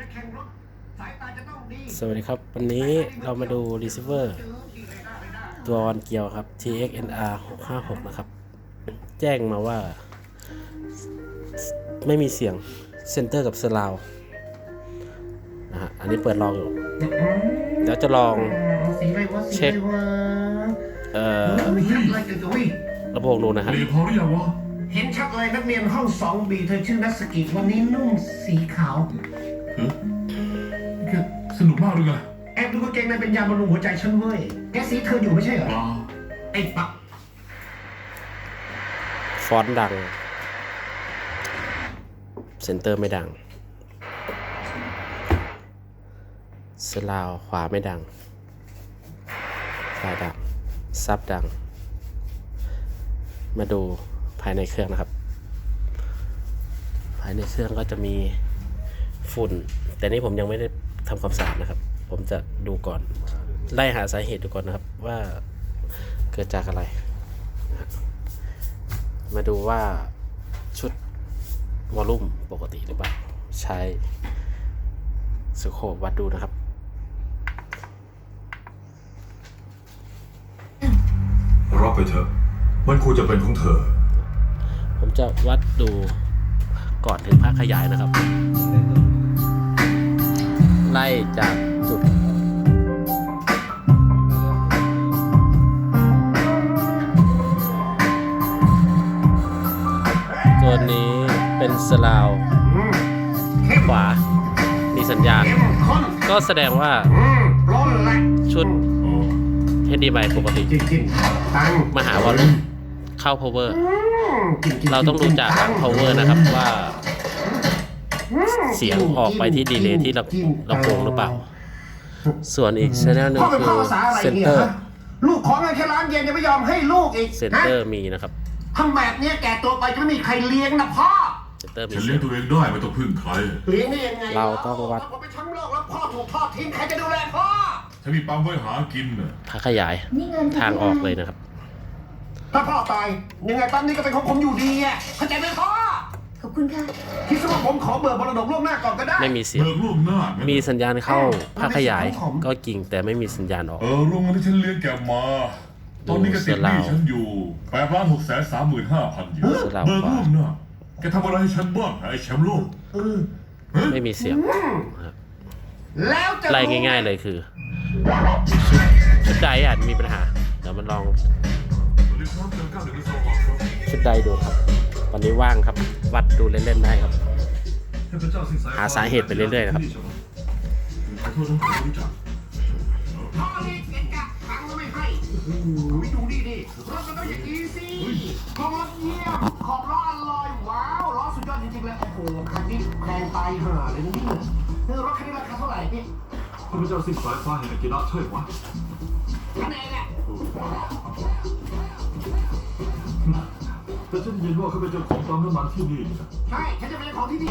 จะแข่งรถสายตาจะต้องดีสวัสดีครับ วันนี้เรามาดู receiver ตัววันเกียวครับ TXNR 656 นะครับ แจ้งมาว่า ไม่มีเสียงเซนเตอร์กับสลาวนะฮะอันนี้เปิดลองอยู่ เดี๋ยวจะลองสีอะไรวะสีเช็คอะไรวะเอ่อไม่ชัดเลยเอ้ยระบบดูนะฮะหลีพอหรือยังวะเห็นชัดเลยนักเรียนห้องสองบีเธอชื่อนักสกิวันนี้นุ่งสีขาวเฮ้ย แค่สนุกมากเลยไงแอบดูกางเกงในเป็นยาบำรุงหัวใจฉันเว้ย แกสีเธออยู่ไม่ใช่เหรอเปล่าไอ้ปักฟอนต์ดัง เซนเตอร์ไม่ดัง สลาวขวาไม่ดังซ้ายดัง ซับดัง มาดูภายในเครื่องนะครับ ภายในเครื่องก็จะมี ฝุ่น แต่นี่ผมยังไม่ได้ทำความสะอาดนะครับ ผมจะดูก่อน ไล่หาสาเหตุดูก่อนนะครับ ว่าเกิดจากอะไร มาดูว่าชุดวอลลุ่มปกติหรือเปล่า ใช้สโคปวัดดูนะครับรับไปเถอะ มันควรจะเป็นของเธอ ผมจะวัดดูก่อนถึงภาคขยายนะครับไล่ จากจุดตัวนี้เป็นสลาวอืมเข้มขวา มีสัญญาณเข้มข้นก็แสดงว่าอืมร้อนแหละชุด HDMI ปกติจริงจริงๆตังมาหาวอลลุ่มเข้า power อืมจริงๆเราต้องดูจากตัง power นะครับว่า เสียงออกไปที่ดีเลย์ที่ลำลำโพงหรือเปล่า ส่วนอีก channel หนึ่งพ่อเป็นคือพ่อภาษาอะไรเนี่ย center ฮะลูกของเงินแค่ล้านเยนยังไม่ยอมให้ลูกอีก center ฮะมีนะครับ ทำแบบเนี้ยแก่ตัวไปจะไม่มีใครเลี้ยงนะพ่อ center มีฉันเสีเลี้ยยงงตัวเองได้ไม่ต้องพึ่งใคร เลี้ยงได้ยังไงเราต้องวัด ถ้าผมไปทั้งโลกแล้วพ่อถูกทอดทิ้งใครจะดูแลพ่อ ฉันมีปั๊มไว้หากินน่ะภาคขยายนี่เงินทางออกเลยนะครับ ถ้าพ่อตายยังไงปั๊มนี้ก็เป็นของผมอยู่ดีอะเข้าใจไหมพ่อขอบ คุณค่ะ คิดซะว่าผมขอเบิกมรดกล่วงหน้าก่อนก็ได้ไม่มีเสียง เบิกล่วงหน้างั้นมีสัญญาณเข้าภาคขยายก็จริงแต่ไม่มีสัญญาณออก เออโรงงานที่ฉันเลี้ยงแกมา ตอนนี้ก็ติดหนี้ฉันอยู่แปดล้านหกแสนสามหมื่นห้าพันอยู่สลับเบิกขวาล่วงหน้าแกทำอะไรให้ฉันบ้างไอ้แชมป์โลกเออไม่มีเสียงนะครับแล้วจะไล่ง่าย ๆ เลยคือชุดชุดใดอาจมีปัญหาเดี๋ยวมันลองชุดใดดูครับ ตอนนี้ว่างครับ วัดดูเล่นๆได้ครับ หาสาเหตุไปเรื่อยๆนะครับพ่อนี่เกะกะตังค์ก็ไม่ให้โอ้โหดูดิดิรถมันต้องอย่างนี้สิขอบรถเยี่ยมขอบล้ออร่อยว้าวล้อสุดยอดจริงๆเลยโอ้โหคันนี้แพงตายห่าเลยนะเนี่ยเออรถคันนี้ราคาเท่าไหร่พี่ข้าพเจ้าสิ้นสายฟ้าแห่งอากิระใช่ไหมคะแนนเนี่ยแแต่ฉันยินว่าเขาเป็นเจ้าของปั๊มน้ำมันที่นี่นะ ใช่ ฉันจะเป็นเจ้าของที่นี่